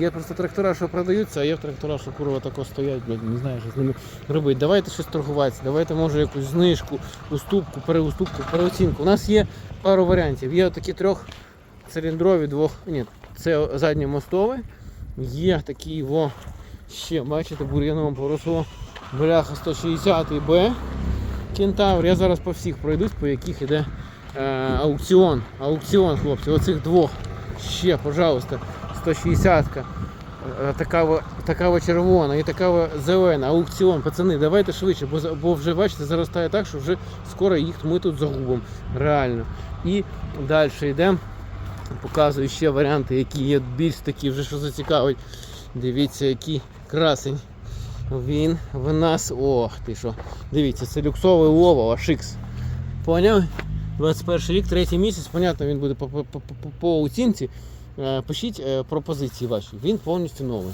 Є просто трактора, що продаються, а є трактора, що курва тако стоять, блядь, не знаю, що з ними робити. Давайте щось торгуватися, давайте може якусь знижку, уступку, переуступку, переоцінку. У нас є пару варіантів. Є такі трьохциліндрові, двох. Ні, це задньомостове. Є такі во ще, бачите, бур'яном поросло. Бляха 160 Б. Кентавр. Я зараз по всіх пройдусь, по яких іде е, аукціон. Аукціон, хлопці, оцих двох. Ще, пожалуйста, 160-ка. Е, Така, така червона і така зелена. Аукціон, пацани, давайте швидше, бо, бо вже бачите, заростає так, що вже скоро їх ми тут загубимо. Реально. І далі йдемо. Показую ще варіанти, які є більш такі, вже що зацікавить. Дивіться, який красень. Він в нас. Ох ти що. Дивіться, це люксовий Лово, Ашикс. Поняв? 21 рік, третій місяць, понятно, він буде по, по, по, по, по оцінці. Е, Пишіть е, пропозиції ваші. Він повністю новий.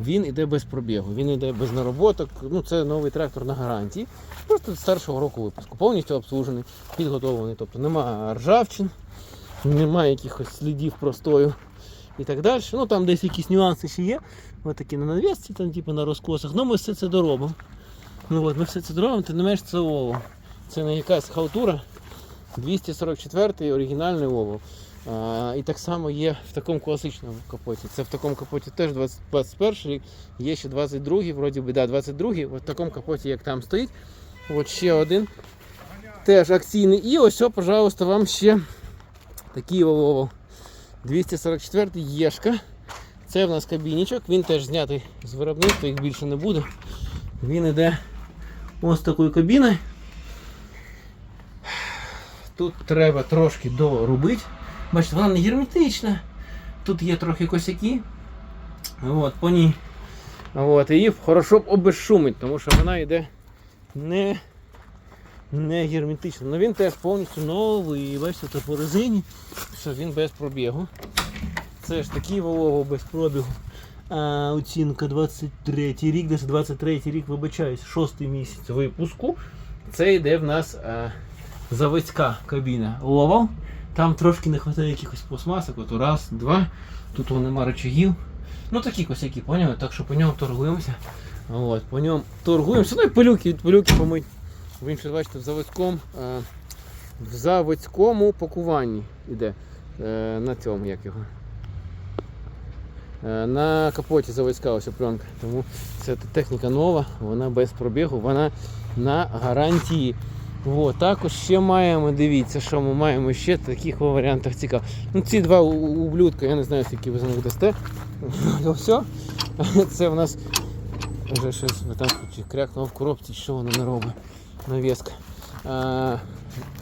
Він іде без пробігу, він іде без нароботок. Ну, це новий трактор на гарантії. Просто з старшого року випуску. Повністю обслужений, підготовлений. Тобто немає ржавчин, немає якихось слідів простою і так далі. Ну там десь якісь нюанси ще є. Ось такі на навісці, там, типу, на розкосах. Ну ми все це доробимо. Ну от, ми все це доробимо, ти не маєш це олово. Це не якась халтура. 244-й оригінальний олов. І так само є в такому класичному капоті. Це в такому капоті теж 21 рік, є ще 22-й, вроді би, да, 22-й, в такому капоті, як там стоїть. От ще один. Теж акційний. І ось, пожалуйста, вам ще такий олов. 244 Єшка. Це в нас кабінічок, він теж знятий з виробництва, їх більше не буде. Він іде ось такою кабіною. Тут треба трошки доробити. Бачите, вона не герметична. Тут є трохи косяки. От, по ній. От, її хорошо б обезшумить, тому що вона йде не, не герметична. Ну він теж повністю новий. Бачите, це по резині, що він без пробігу. Це ж такий Волово без пробігу. А, оцінка 23 рік, десь 23 рік, вибачаюсь, 6 місяць випуску. Це йде в нас а, заводська кабіна Ловал. Там трошки не вистачає якихось пластмасок, от раз, два. Тут нема рычагів. Ну такі косяки, поняли? Так що по ньому торгуємося. От, по ньому торгуємося. Ну і пилюки, пилюки помить. Він ще бачите, в заводському, а, в заводському пакуванні йде е, на цьому, як його. Е, На капоті заводська ось пленка. Тому це техніка нова, вона без пробігу, вона на гарантії. О, також ще маємо, дивіться, що ми маємо ще таких варіантах цікаво. Ну, ці два ублюдка, я не знаю, скільки ви за них дасте. Ну, все. Це в нас вже щось там крякнуло в коробці, що воно не робить. Навіска. А,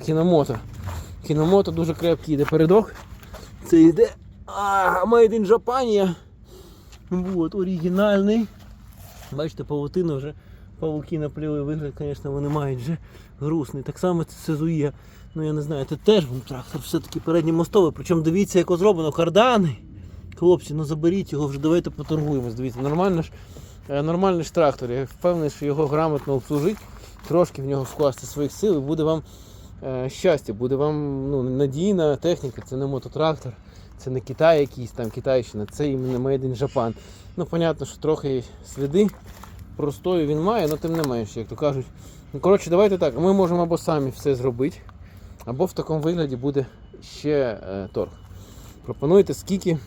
кіномото. Кіномото дуже крепкий йде передок. Це йде а, Made in Japan. Вот, оригінальний. Бачите, павутина вже павуки напліли вигляд, звісно, вони мають вже грустний. Так само це Сезує. Ну я не знаю, це теж вон, трактор все-таки передньомостовий. Причому дивіться, як зроблено, карданий. Хлопці, ну заберіть його вже, давайте поторгуємось. Дивіться, нормально ж, е, нормальний ж трактор. Я впевнений, що його грамотно обслужити, трошки в нього вкласти своїх сил і буде вам е, щастя, буде вам ну, надійна техніка, це не мототрактор. Це не Китай якийсь там Китайщина, це іменно Made in Japan. Ну, понятно, що трохи сліди простою він має, але тим не менше, як то кажуть. Ну, коротше, давайте так, ми можемо або самі все зробити, або в такому вигляді буде ще е, торг. Пропонуйте, скільки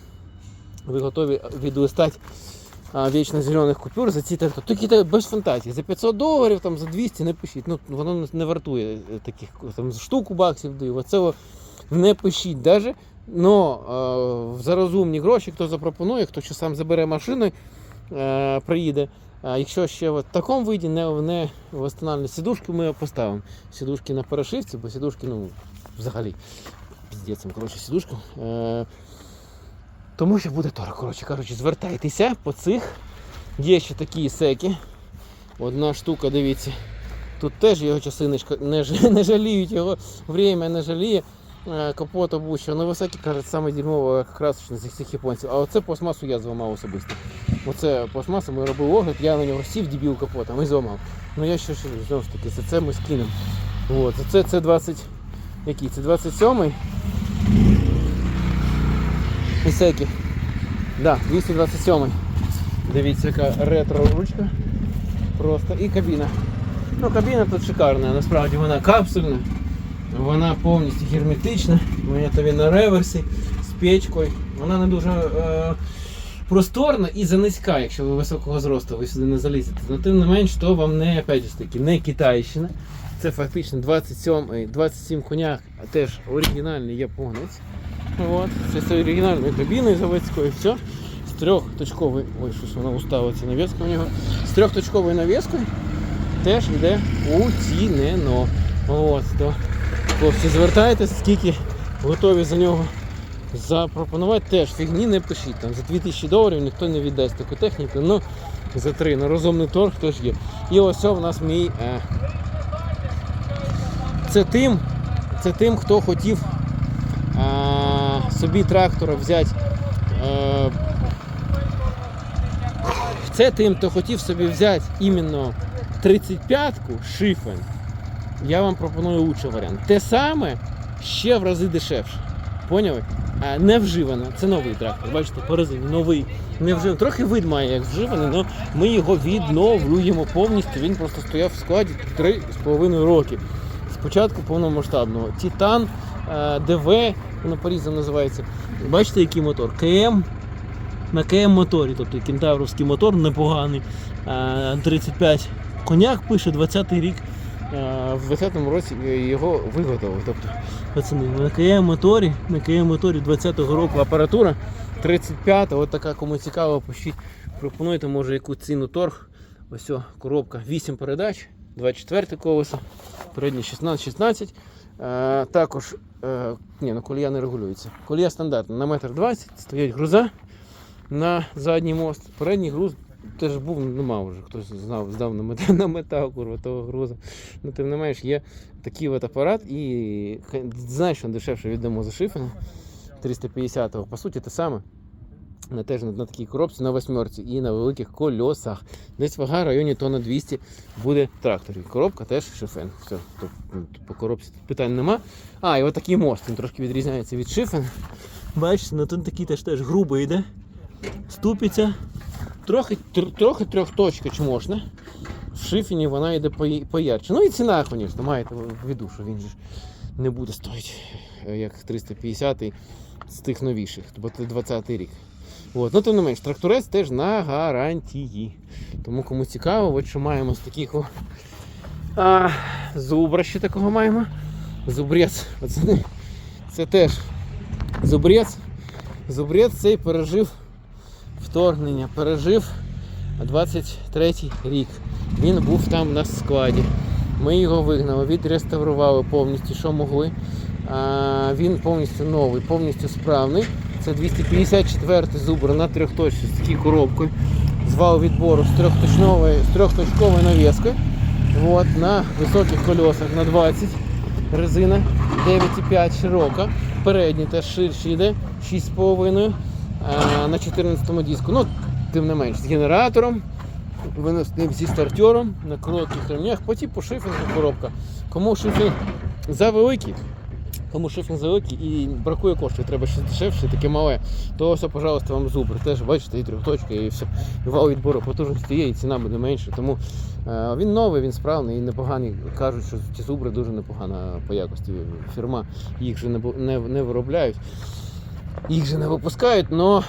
ви готові відлистати вічно зелених купюр за ці трактори. Тільки без фантазії. За 500 доларів, там, за 200 не пишіть. Ну, воно не- вартує е, таких там, штуку баксів даю. Оце не пишіть навіть. Но е, за розумні гроші, хто запропонує, хто ще сам забере машину, е, приїде. Якщо ще в такому виді не, не восстанавливать сідушки, ми поставимо. Сідушки на перешивці, бо сідушки, ну, взагалі, піздець, їм, коротше, сідушка. Е, тому що буде торг. Коротше кажучи, звертайтеся по цих. Є ще такі секи. Одна штука, дивіться. Тут теж його часи не, не жаліють, його время не жаліє. Е, Капот обуща. Ну високий, кажуть, саме дерьмово красочний з всіх японців. А оце пластмасу я зламав особисто. Оце пластмаса, ми робили огляд, я на нього сів, дебіл капотом і зламав. Ну я ще знову ж таки, за це ми скинемо. От, це це 20. Який? Це 27-й. Ісекі. Да, 227. Дивіться, яка ретро ручка. Просто і кабіна. Ну, кабіна тут шикарна, насправді вона капсульна, вона повністю герметична, вона тобі на реверсі з печкою. Вона не дуже е, просторна і занизька, якщо ви високого зросту, ви сюди не залізете. Но тим не менш, то вам не опять ж таки не Китайщина. Це фактично 27, ой, 27 конях, а теж оригінальний японець. От, це з оригінальною кабіною заводською, все. З трьохточковою, ой, щось вона уставиться навіска у нього. З трьохточковою навіскою теж йде уцінено. От, то, хлопці, звертайтесь, скільки готові за нього запропонувати. Теж фігні не пишіть. Там за 2000 доларів ніхто не віддасть таку техніку, ну за 3 на розумний торг теж є. І ось о, в нас мій. Е, це тим, це тим, хто хотів е, собі трактора взяти. Е, це тим, хто хотів собі взяти іменно 35-ку шифен. Я вам пропоную лучший варіант. Те саме ще в рази дешевше. Поняли? А, не вживано. Це новий трактор. Бачите, по резині новий. Не вживаний. Трохи вид має як вживаний, але ми його відновлюємо повністю. Він просто стояв в складі 3,5 роки. Спочатку повномасштабного. Титан, е, ДВ, воно по-різному називається. Бачите, який мотор? КМ на КМ моторі, тобто кентавровський мотор непоганий. Е, 35 коняк пише 20-й рік. Е, В 20-му році його виготовили. Тобто, пацани, на КМ моторі, на КМ моторі 20-го року апаратура 35-та, от така, кому цікаво, пишіть, пропонуйте, може яку ціну торг. Ось о, коробка 8 передач, 24 колесо, передні 16-16. Е, також, е, ні, ну колія не регулюється. Колія стандартна на метр 20, стоять груза на задній мост. Передній груз теж був, нема вже, хтось знав, здав на метал, на метал курва, того грузу. Ну, тим не менш, є такий от апарат і знаєш, що дешевше віддамо за шифена 350-го. По суті, те саме. На теж на, на такій коробці, на восьмерці і на великих кольосах. Десь вага в районі тонна 200 буде тракторів. Коробка теж шифен. Все, тут, ну, тут по коробці питань нема. А, і от такий мост, він трошки відрізняється від шифена. Бачите, ну тут такий теж теж грубий йде. Ступиця. Трохи, тр- трохи трьохточка чмошна. В шифені вона йде поярче. Ну і ціна, звісно, маєте в виду, що він же не буде стоїти е, як 350 з тих новіших, бо це 20 рік. От. Ну, тим не менш, тракторець теж на гарантії. Тому кому цікаво, от що маємо з таких о, а, зубра ще такого маємо. Зубрець, пацани. Це теж зубрець. Зубрець цей пережив вторгнення, пережив 23 рік. Він був там на складі. Ми його вигнали, відреставрували повністю, що могли. А, він повністю новий, повністю справний. Це 254-й зубр на трьохточці коробкою. З вал відбору з трьохточковою, з трьохточковою навіскою. От, на високих колесах на 20 резина 9,5 широка. Передній теж ширший йде 6,5 а, на 14 диску. Ну, тим не менш, з генератором, виносним зі стартером на коротких ремнях, по шифінгу коробка. Кому шифінг завеликий, кому шифінг завеликий і бракує коштів, треба щось дешевше, таке мале, то ось, пожалуйста, вам зубр. Теж бачите, і трьохточка, і все. І вал відбору потужності є, і ціна буде менше. Тому е, він новий, він справний і непоганий. Кажуть, що ці зубри дуже непогана по якості. Фірма їх вже не, не, не виробляють. Їх же не випускають, але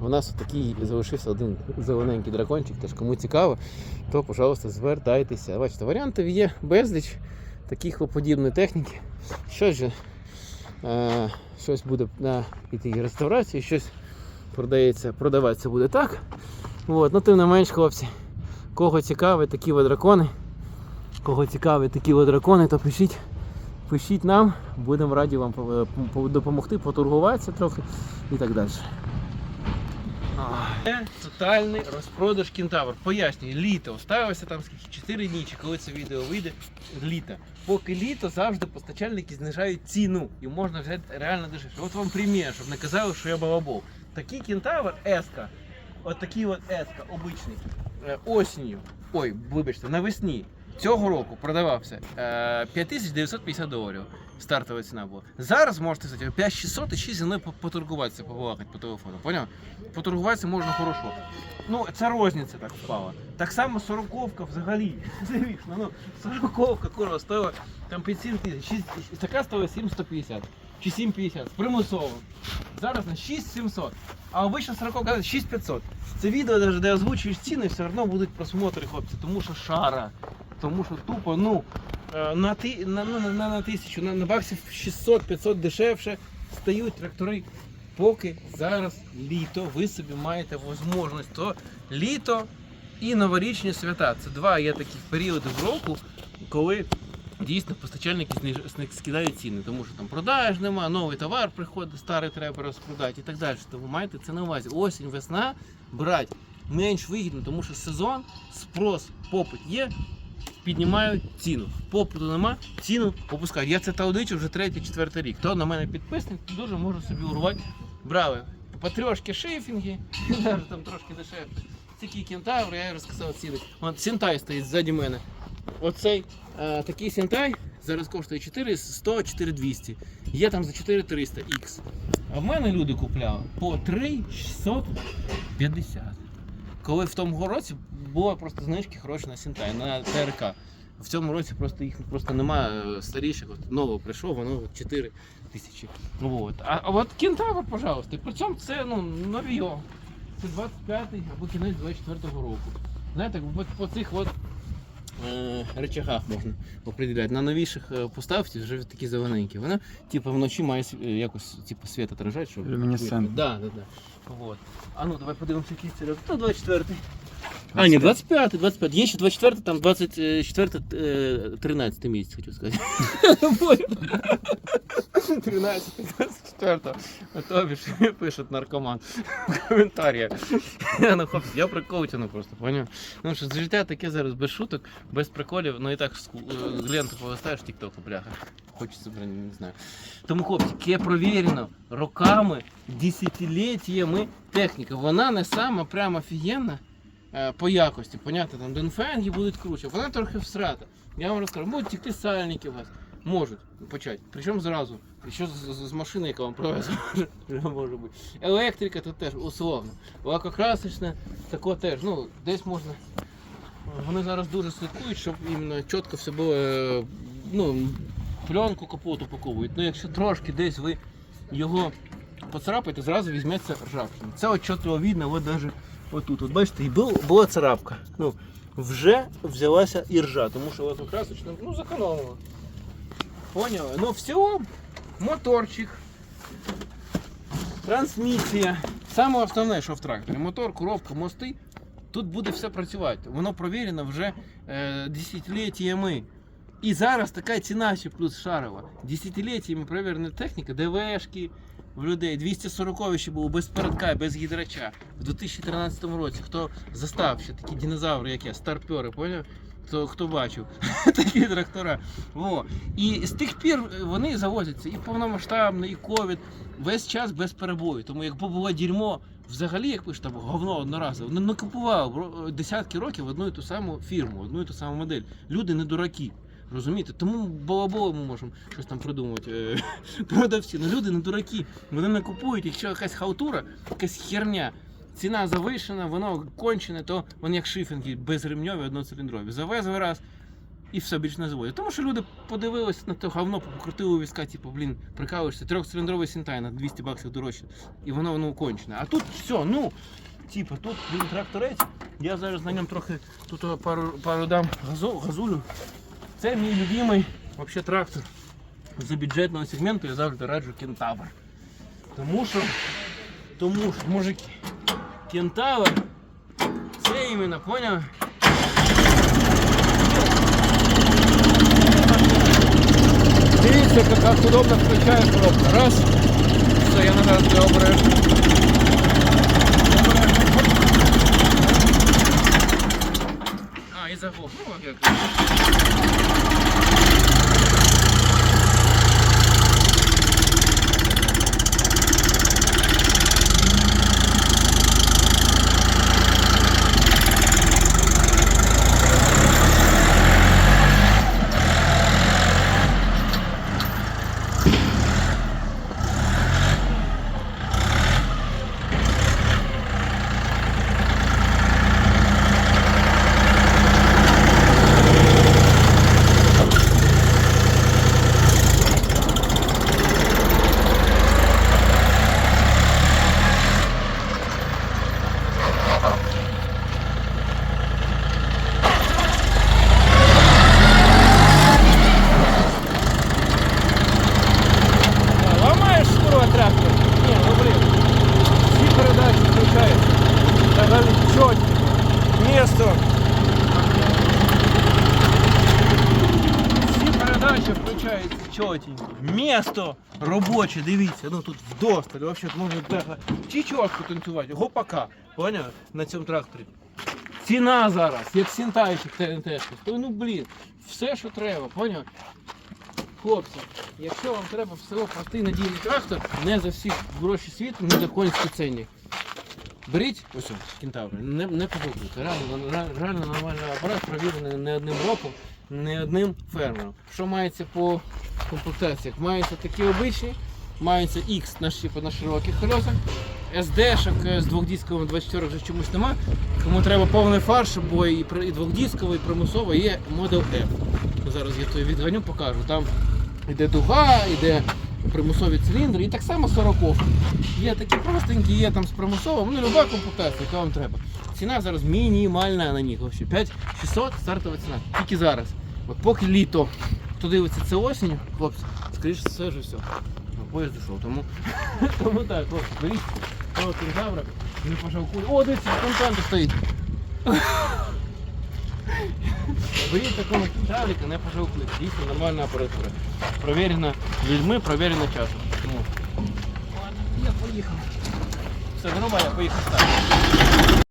у нас такий залишився один зелененький дракончик, теж кому цікаво, то, пожалуйста, звертайтеся. Бачите, варіантів є безліч таких подібної техніки. Щось же е, щось буде на тій реставрації, щось продається, продаватися буде так. От, ну, тим не менш, хлопці, кого цікаві такі дракони, кого цікаві такі дракони, то пишіть. Пишіть нам, будемо раді вам е, допомогти, поторгуватися трохи і так далі. Це тотальний розпродаж кентавр. Пояснюю, літо ставилося там скільки 4 дні, чи коли це відео вийде. Літо. Поки літо завжди постачальники знижають ціну і можна взяти реально дешевше. От вам примір, щоб не казали, що я балабол. Такий кентавр еска, от такий от еска обичний, е, осінню, ой, вибачте, навесні цього року продавався е, 5950 доларів. Стартова ціна була. Зараз можете сказати 5600 і ще зі мною по- поторгуватися, побалакати по телефону. Поняв? Поторгуватися можна хорошо. Ну, це розниця так впала. Так само сороковка взагалі. Звісно, ну, сороковка курва стоїла там під 7 тисяч. Така стоїла 7150 чи 750 з примусовим. Зараз на 6700. А обична 40 6500. Це відео, навіть, де озвучуєш ціни, все одно будуть просмотри, хлопці, тому що шара. Тому що тупо, ну, е, на, ти, на, на, на, на тисячу, на, на баксів 600-500 дешевше стають трактори. Поки зараз літо, ви собі маєте можливість, то літо і новорічні свята. Це два є таких періоди в року, коли дійсно постачальники скидають ціни, тому що там продаж нема, новий товар приходить, старий треба розпродати і так далі. Тому маєте це на увазі. Осінь, весна брати менш вигідно, тому що сезон, спрос, попит є, піднімають ціну. Попиту нема, ціну опускають. Я це таудичу вже третій, четвертий рік. Хто на мене підписник, дуже може собі урвати. Брали по трьошки шифінги, навіть там трошки дешевше. Такі кентаври, я розказав ціни. От Сінтай стоїть ззаді мене. Оцей е, такий Сінтай зараз коштує 4100, 4200. Є там за 4300 X. А в мене люди купляли по 3650. Коли в тому році було просто знижки хороші на Сінтай, на ТРК. В цьому році просто їх просто немає е, старіших. От нового прийшов, воно 4 тисячі. От. А, а от кентавр, пожалуйста. При цьому це ну, нові. Це 25-й або кінець 24-го року. Знаєте, по цих от Е, речагах можна определяти. На новіших е, поставці вже такі зелененькі. Вона типу, вночі має е, якось типу, світ отражати, щоб... Люмінесцент. Да, да, да. Вот. А ну давай подивимося, який це. 124-й. А, ні, 25, 25. Є ще 24, там 24, е, 13 місяць, хотів сказати. 13, 24. А тобі ж пишуть наркоман в коментарях. Ну, хлопці, я приколтяну просто, поняв? Ну що життя таке зараз без шуток, без приколів, ну і так е, ленту повистаєш тіктоку, бляха. Хочеться, блин, не знаю. Тому, хлопці, яке провірено роками, десятиліттями техніка. Вона не сама прямо офігенна по якості. Понятно, там Донфенги будуть круче. Вона трохи всрата. Я вам розкажу, можуть текти сальники у вас. Можуть почати. Причому зразу. Що з, з, з машини, яка вам привезла, може бути. Електрика тут теж условно. Лакокрасочна, тако теж. Ну, десь можна. Вони зараз дуже слідкують, щоб іменно чітко все було. е, Ну, пленку капоту упаковують. Ну, якщо трошки десь ви його поцарапаєте, зразу візьметься ржавчина. Це от чітко видно, от навіть отут. От бачите, і був, була царапка. Ну, вже взялася і ржа, тому що лакокрасочна, ну, зекономила. Поняли? Ну все, моторчик, трансмісія. Саме основне, що в тракторі. Мотор, коробка, мости. Тут буде все працювати. Воно провірено вже е, десятиліттями. І зараз така ціна ще плюс шарова. Десятиліттями перевірена техніка, ДВшки в людей. 240 ще було без передка, без гідрача. В 2013 році. Хто застав ще такі динозаври, як я, старпери, поняв? Хто, хто бачив такі трактора. Во. І з тих пір вони завозяться і повномасштабно, і ковід. Весь час без перебою. Тому якби було дерьмо, взагалі, як пишуть, там говно одноразове, не, купував десятки років одну і ту саму фірму, одну і ту саму модель. Люди не дураки. Розумієте? Тому балаболи ми можемо щось там придумувати. е, Продавці. Ну люди не дураки. Вони не купують, якщо якась халтура, якась херня. Ціна завишена, воно кончене, то вони як шифінги безремньові, одноциліндрові. Завезли раз і все більше не заводять. Тому що люди подивились на те говно, покрутили у візка, типу, блін, прикалуєшся, трьохциліндровий сінтай на 200 баксів дорожче. І воно ну, кончене. А тут все, ну, типу, тут він тракторець. Я зараз на ньому трохи тут пару, пару дам газу, газулю. Це мій любимий вообще трактор за бюджетного сегменту я завжди раджу кентавр. Тому що, тому що, мужики, кентавр це іменно, поняв? Дивіться, як удобно включає коробка. Раз. Все, я назад не обережу. А, і заглох. Ну, як. говорив, всі передачі включаються. Тогда чітко. Місто. Всі передачі включаються чотенько. Місто робоче, дивіться, ну тут вдосталь, взагалі, тут можна так. Чічочку танцювати, гопака. Поняв? На цьому тракторі. Ціна зараз, як сінтайчик ТНТ. Ну блін, все, що треба, поняв? Хлопці, якщо вам треба в село простий надійний трактор, не за всі гроші світу, не за конські цінні. Беріть ось кентаври, не, не погублюйте. Реально, реально нормальний апарат, провірений не одним роком, не одним фермером. Що мається по комплектаціях? Маються такі обичні, маються X на, ши- на широких колесах, SD-шок з двохдісковим 24 вже чомусь нема. Кому треба повний фарш, бо і, двохдісковий, і примусовий є Model F. Зараз я той відганю, покажу. Там йде дуга, йде примусові циліндри, і так само 40 Є такі простенькі, є там з примусовим, ну люба комплектація, яка вам треба. Ціна зараз мінімальна на них. Вообще 5600 стартова ціна. Тільки зараз. От поки літо. Хто дивиться це осінь, хлопці, скоріше все ж все. Поїзд дійшов. Тому, тому так, хлопці, беріть того кентавра, не пожалкуйте. О, дивіться, контент стоїть. Беріть такого кентаврика, не пожалкуйте. Дійсно нормальна апаратура. Провірена людьми, провірена часом. Тому. Я поїхав. Все, нормально, я поїхав ставити.